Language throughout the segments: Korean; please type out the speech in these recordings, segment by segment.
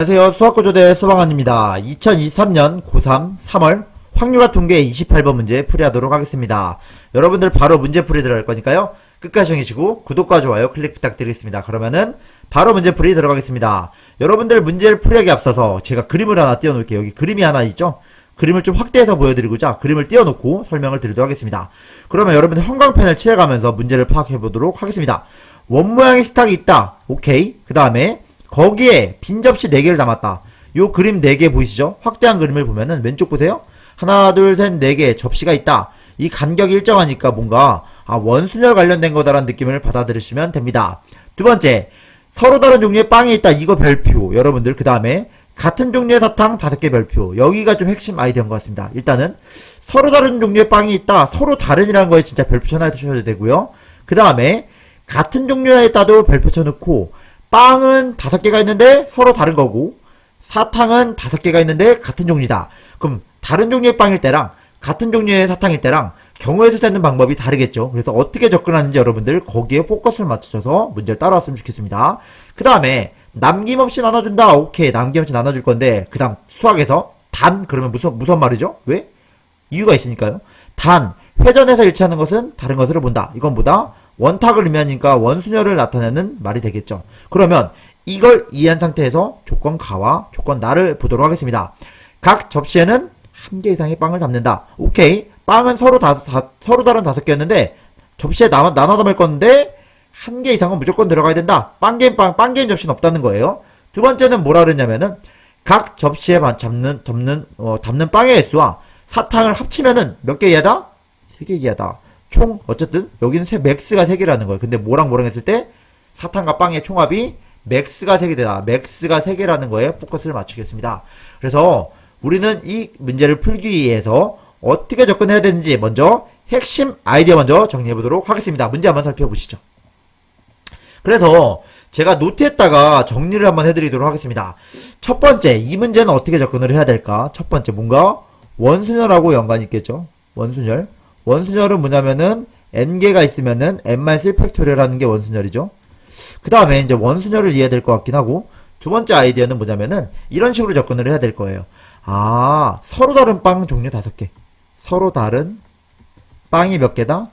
안녕하세요. 수학구조대 수방원입니다. 2023년 고3 3월 확률과 통계 28번 문제 풀이하도록 하겠습니다. 여러분들 바로 문제 풀이 들어갈 거니까요. 끝까지 정해주시고 구독과 좋아요 클릭 부탁드리겠습니다. 그러면은 바로 문제 풀이 들어가겠습니다. 여러분들 문제를 풀이하기 앞서서 제가 그림을 하나 띄워놓을게요. 여기 그림이 하나 있죠? 그림을 좀 확대해서 보여드리고자 그림을 띄워놓고 설명을 드리도록 하겠습니다. 그러면 여러분들 형광펜을 칠해가면서 문제를 파악해보도록 하겠습니다. 원 모양의 식탁이 있다. 오케이. 그 다음에 거기에 빈 접시 4개를 담았다. 요 그림 4개 보이시죠? 확대한 그림을 보면은 왼쪽 보세요. 하나, 둘, 셋, 4개 접시가 있다. 이 간격이 일정하니까 뭔가 아, 원순열 관련된 거다라는 느낌을 받아들이시면 됩니다. 두 번째, 서로 다른 종류의 빵이 있다. 이거 별표. 여러분들 그 다음에 같은 종류의 사탕 5개 별표. 여기가 좀 핵심 아이디어인 것 같습니다. 일단은 서로 다른 종류의 빵이 있다. 서로 다른이라는 거에 진짜 별표 쳐놔 주셔도 되고요. 그 다음에 같은 종류에 있다도 별표 쳐놓고 빵은 다섯 개가 있는데 서로 다른 거고 사탕은 다섯 개가 있는데 같은 종류다. 그럼 다른 종류의 빵일 때랑 같은 종류의 사탕일 때랑 경우에서 세는 방법이 다르겠죠. 그래서 어떻게 접근하는지 여러분들 거기에 포커스를 맞춰서 문제를 따라왔으면 좋겠습니다. 그 다음에 남김없이 나눠준다. 오케이 남김없이 나눠줄 건데 그 다음 수학에서 단 그러면 무슨 무슨 말이죠? 왜? 이유가 있으니까요. 단 회전에서 일치하는 것은 다른 것으로 본다. 이건 뭐다? 원탁을 의미하니까 원순열을 나타내는 말이 되겠죠. 그러면 이걸 이해한 상태에서 조건 가와 조건 나를 보도록 하겠습니다. 각 접시에는 한 개 이상의 빵을 담는다. 오케이. 빵은 서로 다, 다- 서로 다른 다섯 개였는데 접시에 나눠, 나눠 담을 건데 한 개 이상은 무조건 들어가야 된다. 빵개인 빵, 빵개인 접시는 없다는 거예요. 두 번째는 뭐라 그랬냐면은 각 접시에 만- 잡는, 담는, 어, 담는 빵의 횟수와 사탕을 합치면은 몇 개 이하다? 세 개 이하다. 총, 어쨌든, 여기는 세, 맥스가 세 개라는 거예요. 근데 뭐랑 뭐랑 했을 때, 사탕과 빵의 총합이 맥스가 세개 되다. 맥스가 세 개라는 거에 포커스를 맞추겠습니다. 그래서, 우리는 이 문제를 풀기 위해서 어떻게 접근해야 되는지 먼저 핵심 아이디어 먼저 정리해 보도록 하겠습니다. 문제 한번 살펴보시죠. 그래서 제가 노트에다가 정리를 한번 해드리도록 하겠습니다. 첫 번째, 이 문제는 어떻게 접근을 해야 될까? 첫 번째, 뭔가 원순열하고 연관이 있겠죠? 원순열. 원순열은 뭐냐면은 n개가 있으면은 n-1 팩토리얼 하는 게 원순열이죠. 그 다음에 이제 원순열을 이해해야 될 것 같긴 하고 두 번째 아이디어는 뭐냐면은 이런 식으로 접근을 해야 될 거예요. 아, 서로 다른 빵 종류 다섯 개. 서로 다른 빵이 몇 개다?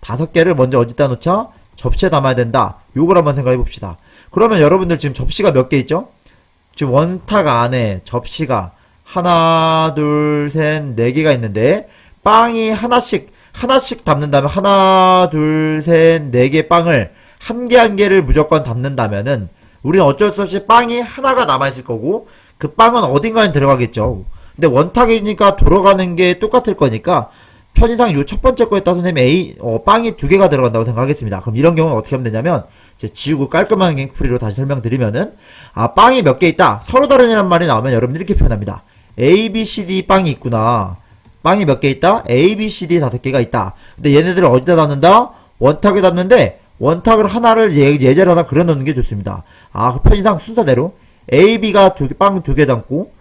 다섯 개를 먼저 어디다 놓자? 접시에 담아야 된다. 요걸 한번 생각해 봅시다. 그러면 여러분들 지금 접시가 몇 개 있죠? 지금 원탁 안에 접시가 하나, 둘, 셋, 네 개가 있는데 빵이 하나씩 하나씩 담는다면 하나, 둘, 셋, 네 개 빵을 한 개 한 개를 무조건 담는다면은 우리는 어쩔 수 없이 빵이 하나가 남아 있을 거고 그 빵은 어딘가에 들어가겠죠. 근데 원탁이니까 돌아가는 게 똑같을 거니까 편의상 요 첫 번째 거에 따서 선생님 A 어, 빵이 두 개가 들어간다고 생각하겠습니다. 그럼 이런 경우는 어떻게 하면 되냐면 이제 지우고 깔끔한 갱프리로 다시 설명드리면은 아 빵이 몇 개 있다 서로 다르냐는 말이 나오면 여러분들이 이렇게 표현합니다. A, B, C, D 빵이 있구나. 빵이 몇 개 있다? A, B, C, D 다섯 개가 있다. 근데 얘네들을 어디다 담는다? 원탁에 담는데 원탁을 하나를 예, 예제를 하나 그려놓는 게 좋습니다. 아, 그 편의상 순서대로 A, B가 두 개, 빵두 개 담고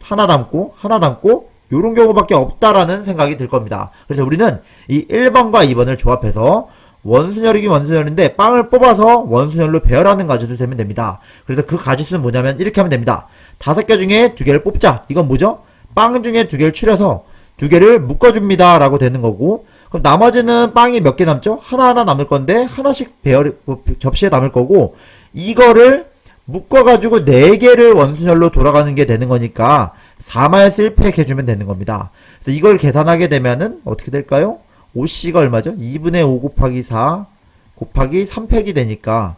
하나 담고 하나 담고 요런 경우밖에 없다라는 생각이 들 겁니다. 그래서 우리는 이 1번과 2번을 조합해서 원순열이긴 원순열인데 빵을 뽑아서 원순열로 배열하는 가지도 되면 됩니다. 그래서 그 가지수는 뭐냐면 이렇게 하면 됩니다. 다섯 개 중에 두 개를 뽑자. 이건 뭐죠? 빵 중에 두 개를 추려서 두 개를 묶어줍니다. 라고 되는 거고 그럼 나머지는 빵이 몇 개 남죠? 하나하나 남을 건데 하나씩 배열 뭐, 접시에 남을 거고 이거를 묶어가지고 네 개를 원순열로 돌아가는 게 되는 거니까 4마에 슬팩 해주면 되는 겁니다. 그래서 이걸 계산하게 되면은 어떻게 될까요? 5C가 얼마죠? 2분의 5 곱하기 4 곱하기 3팩이 되니까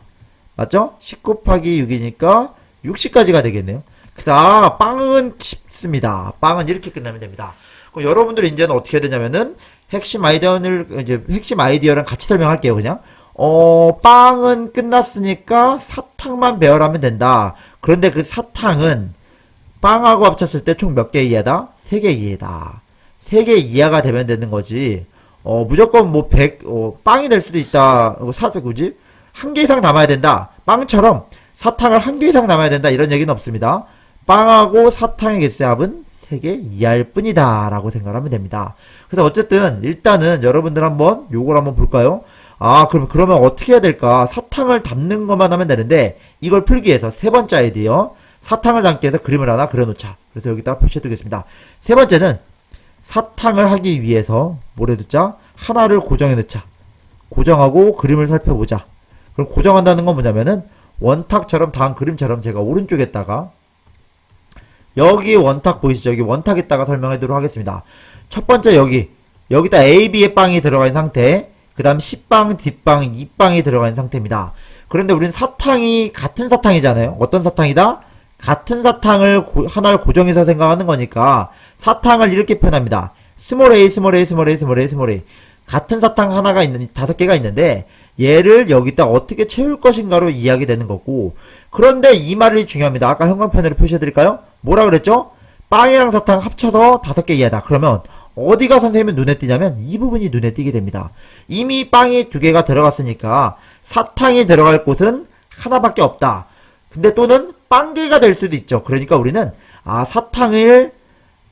맞죠? 10 곱하기 6이니까 60까지가 되겠네요. 자, 빵은 쉽습니다. 빵은 이렇게 끝나면 됩니다. 그럼 여러분들이 이제는 어떻게 되냐면은 핵심 아이디어를 이제 핵심 아이디어랑 같이 설명할게요. 그냥 어 빵은 끝났으니까 사탕만 배열하면 된다. 그런데 그 사탕은 빵하고 합쳤을 때 총 몇 개 이하다? 3개 이하다. 3개 이하가 되면 되는 거지. 어, 무조건 뭐 100, 어, 빵이 될 수도 있다. 어, 사, 뭐지? 한 개 이상 담아야 된다. 빵처럼 사탕을 한 개 이상 담아야 된다. 이런 얘기는 없습니다. 빵하고 사탕의 개수합은 3개 이하일 뿐이다. 라고 생각하면 됩니다. 그래서 어쨌든, 일단은 여러분들 한번 요걸 한번 볼까요? 아, 그럼, 그러면 어떻게 해야 될까? 사탕을 담는 것만 하면 되는데, 이걸 풀기 위해서 세 번째 아이디어. 사탕을 담기 위해서 그림을 하나 그려놓자. 그래서 여기다가 표시해두겠습니다. 세 번째는 사탕을 하기 위해서 뭐래 두자? 하나를 고정해 놓자. 고정하고 그림을 살펴보자. 그럼 고정한다는 건 뭐냐면은 원탁처럼 다음 그림처럼 제가 오른쪽에다가 여기 원탁 보이시죠? 여기 원탁에다가 설명하도록 하겠습니다. 첫 번째 여기 여기다 A, B의 빵이 있는 상태 그 다음 C빵, D빵, E빵이 들어가 있는 상태입니다. 그런데 우리는 사탕이 같은 사탕이잖아요. 어떤 사탕이다? 같은 사탕을 고- 하나를 고정해서 생각하는 거니까 사탕을 이렇게 표현합니다. 스몰 a, 스몰 a, 스몰 a, 스몰 a, 스몰 a. 같은 사탕 하나가 있는 다섯 개가 있는데 얘를 여기다 어떻게 채울 것인가로 이야기 되는 거고 그런데 이 말이 중요합니다. 아까 형광펜으로 표시해 드릴까요? 뭐라 그랬죠? 빵이랑 사탕 합쳐서 다섯 개 이하다. 그러면 어디가 선생님은 눈에 띄냐면 이 부분이 눈에 띄게 됩니다. 이미 빵이 두 개가 들어갔으니까 사탕이 들어갈 곳은 하나밖에 없다. 근데 또는 빵개가 될 수도 있죠. 그러니까 우리는 아 사탕을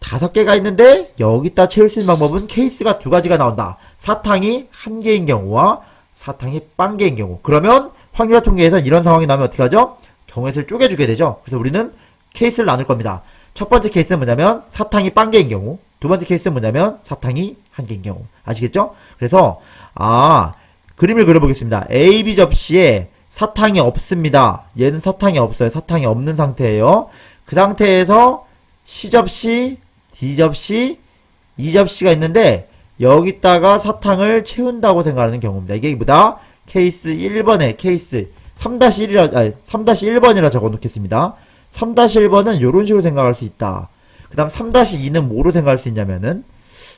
다섯 개가 있는데 여기다 채울 수 있는 방법은 케이스가 두 가지가 나온다. 사탕이 한 개인 경우와 사탕이 빵 개인 경우. 그러면 확률화 통계에서 이런 상황이 나면 어떻게 하죠? 경우의 수를 쪼개주게 되죠. 그래서 우리는 케이스를 나눌 겁니다. 첫 번째 케이스는 뭐냐면 사탕이 빵 개인 경우. 두 번째 케이스는 뭐냐면 사탕이 한 개인 경우. 아시겠죠? 그래서 아 그림을 그려보겠습니다. A, B 접시에 사탕이 없습니다. 얘는 사탕이 없어요. 사탕이 없는 상태예요. 그 상태에서 C 접시, D 접시, E 접시가 있는데 여기다가 사탕을 채운다고 생각하는 경우입니다. 이게 뭐다? 케이스 1번에 케이스 3-1이라 아니 3-1번이라 적어 놓겠습니다. 3-1번은 이런 식으로 생각할 수 있다. 그 다음 3-2는 뭐로 생각할 수 있냐면은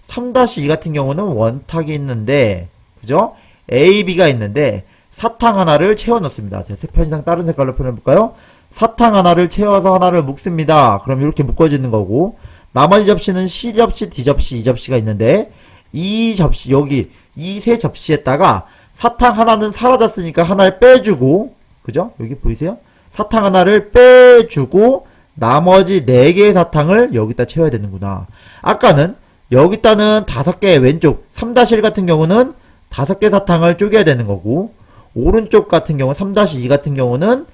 3-2 같은 경우는 원탁이 있는데 그죠? A, B가 있는데 사탕 하나를 채워 넣습니다. 제가 색편이상 다른 색깔로 표현해 볼까요? 사탕 하나를 채워서 하나를 묶습니다. 그럼 이렇게 묶어지는 거고 나머지 접시는 C 접시, D 접시, E 접시가 있는데 이 접시 여기 이 세 접시에다가 사탕 하나는 사라졌으니까 하나를 빼주고 그죠? 여기 보이세요? 사탕 하나를 빼주고 나머지 네 개의 사탕을 여기다 채워야 되는구나. 아까는 여기다는 다섯 개 왼쪽 3-1 같은 경우는 다섯 개 사탕을 쪼개야 되는 거고 오른쪽 같은 경우 3-2 같은 경우는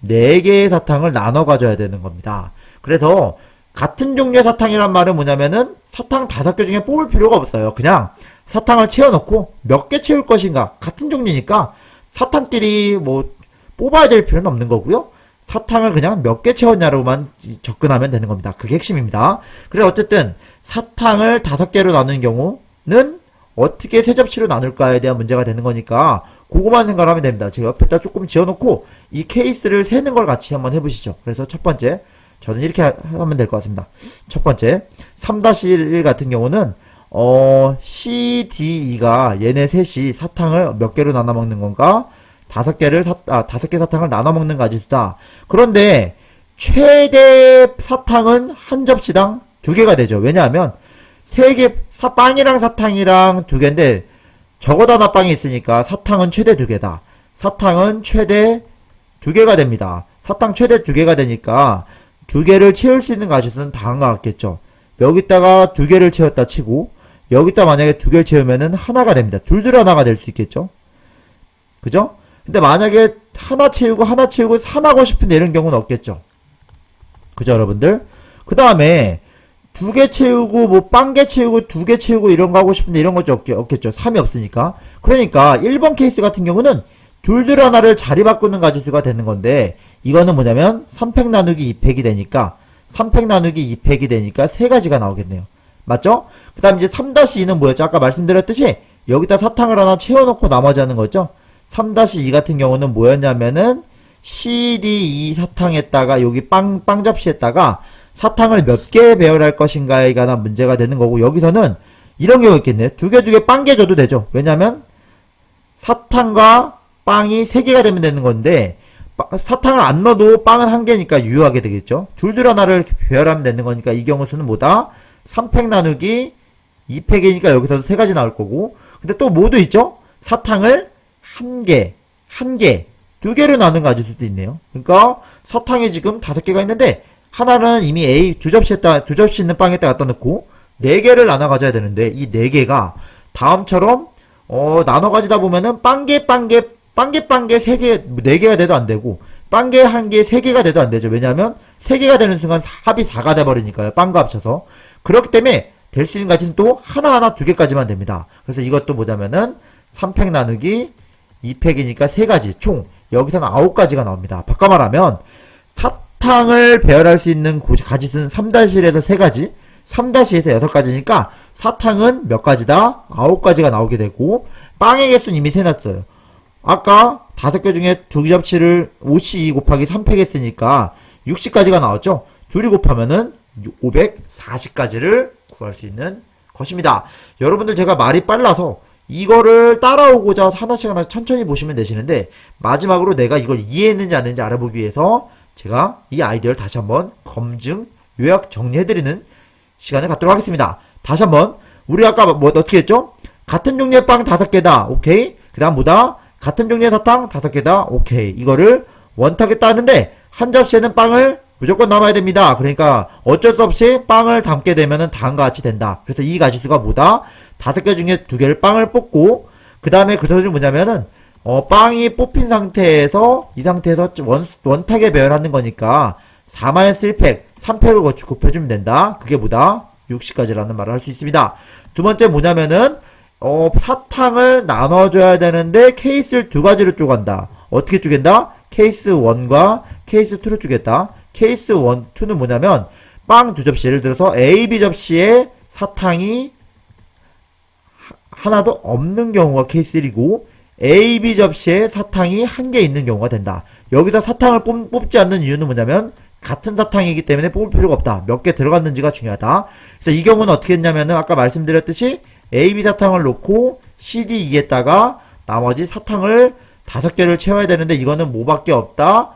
네 개의 사탕을 나눠 가져야 되는 겁니다. 그래서 같은 종류의 사탕이란 말은 뭐냐면은 사탕 다섯 개 중에 뽑을 필요가 없어요. 그냥 사탕을 채워놓고 몇 개 채울 것인가 같은 종류니까 사탕끼리 뭐 뽑아야 될 필요는 없는 거고요. 사탕을 그냥 몇 개 채웠냐로만 접근하면 되는 겁니다. 그게 핵심입니다. 그래 어쨌든 사탕을 다섯 개로 나눈 경우는 어떻게 세 접시로 나눌까에 대한 문제가 되는 거니까 그거만 생각하면 됩니다. 제가 옆에다 조금 지어놓고 이 케이스를 세는 걸 같이 한번 해보시죠. 그래서 첫 번째 저는 이렇게 하- 하면 될 것 같습니다. 첫 번째 3-1 같은 경우는 어 C, D, E가 얘네 셋이 사탕을 몇 개로 나눠 먹는 건가? 다섯 개를 사, 아, 다섯 개 사탕을 나눠 먹는 가지수다. 그런데 최대 사탕은 한 접시당 두 개가 되죠. 왜냐하면 세 개, 사, 빵이랑 사탕이랑 두 개인데 적어도 하나 빵이 있으니까 사탕은 최대 두 개다. 사탕은 최대 두 개가 됩니다. 사탕 최대 두 개가 되니까 두 개를 채울 수 있는 가지수는 다음과 같겠죠. 여기다가 두 개를 채웠다 치고 여기다 만약에 두 개를 채우면은 하나가 됩니다. 둘둘 하나가 될 수 있겠죠. 그죠? 근데 만약에 하나 채우고 하나 채우고 3하고 싶은데 이런 경우는 없겠죠. 그죠, 여러분들? 그 다음에 두 개 채우고 뭐 빵 개 채우고 두 개 채우고 이런 거 하고 싶은데 이런 거죠 없겠, 없겠죠. 3이 없으니까. 그러니까 1번 케이스 같은 경우는 둘둘 하나를 자리 바꾸는 가지수가 되는 건데 이거는 뭐냐면 3팩 나누기 2팩이 되니까 3팩 나누기 2팩이 되니까 세 가지가 나오겠네요. 맞죠? 그 다음 이제 3-2는 뭐였죠? 아까 말씀드렸듯이 여기다 사탕을 하나 채워놓고 나머지 하는 거죠? 3-2 같은 경우는 뭐였냐면은 C, D, E 사탕에다가 여기 빵, 빵 접시에다가 사탕을 몇 개 배열할 것인가에 관한 문제가 되는 거고 여기서는 이런 경우 있겠네요. 두 개 두 개 빵 개 줘도 되죠. 왜냐면 사탕과 빵이 세 개가 되면 되는 건데 빠- 사탕을 안 넣어도 빵은 한 개니까 유효하게 되겠죠. 둘둘 하나를 배열하면 되는 거니까 이 경우 수는 뭐다? 3팩 나누기 2팩이니까 여기서도 세 가지 나올 거고 근데 또 뭐도 있죠? 사탕을 한 개, 한 개, 두 개로 나눈 가질 수도 있네요. 그러니까 사탕이 지금 다섯 개가 있는데 하나는 이미 A 두 접시에다 두 접시 있는 빵에다 갖다 놓고 네 개를 나눠 가져야 되는데 이 네 개가 다음처럼 어 나눠 가지다 보면은 빵개 빵개 빵개 빵개 세 개 네 개가 돼도 안 되고 빵개 한 개, 세 개가 돼도 안 되죠. 왜냐하면 세 개가 되는 순간 합이 4가 돼 버리니까요. 빵과 합쳐서. 그렇기 때문에 될 수 있는 가치는 또 하나하나 두 개까지만 됩니다. 그래서 이것도 보자면은 3팩 나누기 2팩이니까 세 가지. 총 여기서는 9가지가 나옵니다. 바꿔 말하면 사탕을 배열할 수 있는 고- 가지수는 3-1에서 3가지, 3-2에서 6가지니까 사탕은 몇 가지다? 9가지가 나오게 되고 빵의 개수는 이미 세놨어요. 아까 다섯 개 중에 두 접시를 52 곱하기 3팩 했으니까 60까지가 나왔죠? 둘이 곱하면은 540까지를 구할 수 있는 것입니다. 여러분들 제가 말이 빨라서 이거를 따라오고자 하나씩 하나씩 천천히 보시면 되시는데 마지막으로 내가 이걸 이해했는지 안 했는지 알아보기 위해서 제가 이 아이디어를 다시 한번 검증, 요약 정리해드리는 시간을 갖도록 하겠습니다. 다시 한번 우리 아까 뭐 어떻게 했죠? 같은 종류의 빵 다섯 개다. 오케이. 그 다음 뭐다? 같은 종류의 사탕 다섯 개다. 오케이. 이거를 원탁에 따는데 한 접시에는 빵을 무조건 남아야 됩니다. 그러니까 어쩔 수 없이 빵을 담게 되면은 다음과 같이 된다. 그래서 이 가지수가 뭐다? 다섯 개 중에 두 개를 빵을 뽑고 그 다음에 그 소리는 뭐냐면은 어, 빵이 뽑힌 상태에서 이 상태에서 원, 원탁에 배열하는 거니까 4-1팩, 3팩을 곱해주면 된다. 그게 뭐다? 60까지라는 말을 할 수 있습니다. 두 번째 뭐냐면은 어, 사탕을 나눠줘야 되는데 케이스를 두 가지로 쪼간다. 어떻게 쪼갠다? 케이스 1과 케이스 2로 쪼갰다. 케이스 1, 2는 뭐냐면 빵 두 접시 예를 들어서 A, B 접시에 사탕이 하- 하나도 없는 경우가 케이스 1이고 A, B 접시에 사탕이 한 개 있는 경우가 된다. 여기서 사탕을 뽑, 뽑지 않는 이유는 뭐냐면 같은 사탕이기 때문에 뽑을 필요가 없다. 몇 개 들어갔는지가 중요하다. 그래서 이 경우는 어떻게 했냐면은 아까 말씀드렸듯이 A, B 사탕을 놓고 C, D, E에다가 나머지 사탕을 다섯 개를 채워야 되는데 이거는 뭐밖에 없다.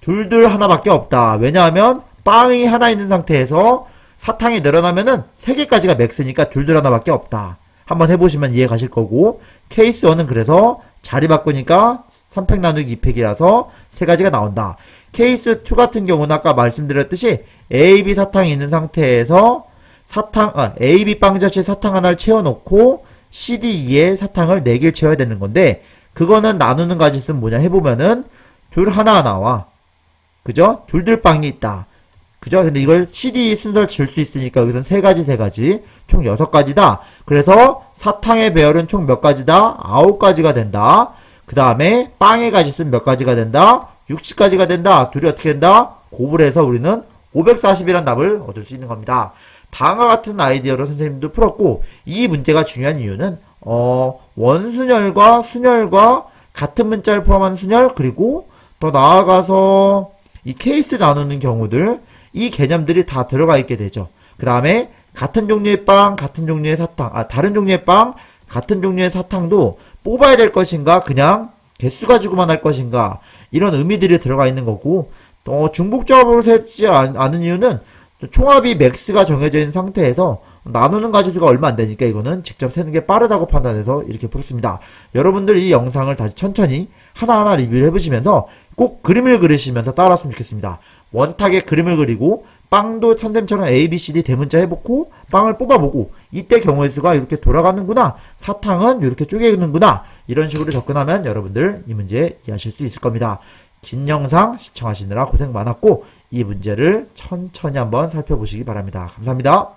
둘둘 하나밖에 없다. 왜냐하면 빵이 하나 있는 상태에서 사탕이 늘어나면은 세 개까지가 맥스니까 둘둘 하나밖에 없다. 한번 해보시면 이해 가실 거고 케이스 1은 그래서 자리 바꾸니까 3팩 나누기 2팩이라서 세 가지가 나온다. 케이스 2 같은 경우는 아까 말씀드렸듯이 A, B 사탕이 있는 상태에서 사탕, 아, A, B 빵자체 사탕 하나를 채워놓고 C, D, E에 사탕을 4개를 채워야 되는 건데 그거는 나누는 가지수는 뭐냐 해보면은 둘 하나하나와 그죠? 둘둘 빵이 있다. 그죠? 근데 이걸 CD 순서를 줄수 있으니까 여기선 세 가지, 세 가지. 총 여섯 가지다. 그래서 사탕의 배열은 총 몇 가지다? 아홉 가지가 된다. 그 다음에 빵의 가지수는 몇 가지가 된다? 60가지가 된다. 둘이 어떻게 된다? 곱을 해서 우리는 540이라는 답을 얻을 수 있는 겁니다. 다음과 같은 아이디어로 선생님도 풀었고, 이 문제가 중요한 이유는, 어, 원순열과 순열과 같은 문자를 포함한 순열, 그리고 더 나아가서 이 케이스 나누는 경우들, 이 개념들이 다 들어가 있게 되죠. 그 다음에 같은 종류의 빵, 같은 종류의 사탕, 아, 다른 종류의 빵, 같은 종류의 사탕도 뽑아야 될 것인가, 그냥 개수 가지고만 할 것인가, 이런 의미들이 들어가 있는 거고, 또 중복조합으로 세지 않- 않은 이유는 또 총합이 맥스가 정해져 있는 상태에서 나누는 가지수가 얼마 안 되니까 이거는 직접 세는 게 빠르다고 판단해서 이렇게 풀었습니다. 여러분들 이 영상을 다시 천천히 하나하나 리뷰를 해보시면서 꼭 그림을 그리시면서 따라왔으면 좋겠습니다. 원탁에 그림을 그리고 빵도 선생님처럼 A, B, C, D 대문자 해보고 빵을 뽑아보고 이때 경우의 수가 이렇게 돌아가는구나 사탕은 이렇게 쪼개는구나 이런 식으로 접근하면 여러분들 이 문제 이해하실 수 있을 겁니다. 긴 영상 시청하시느라 고생 많았고 이 문제를 천천히 한번 살펴보시기 바랍니다. 감사합니다.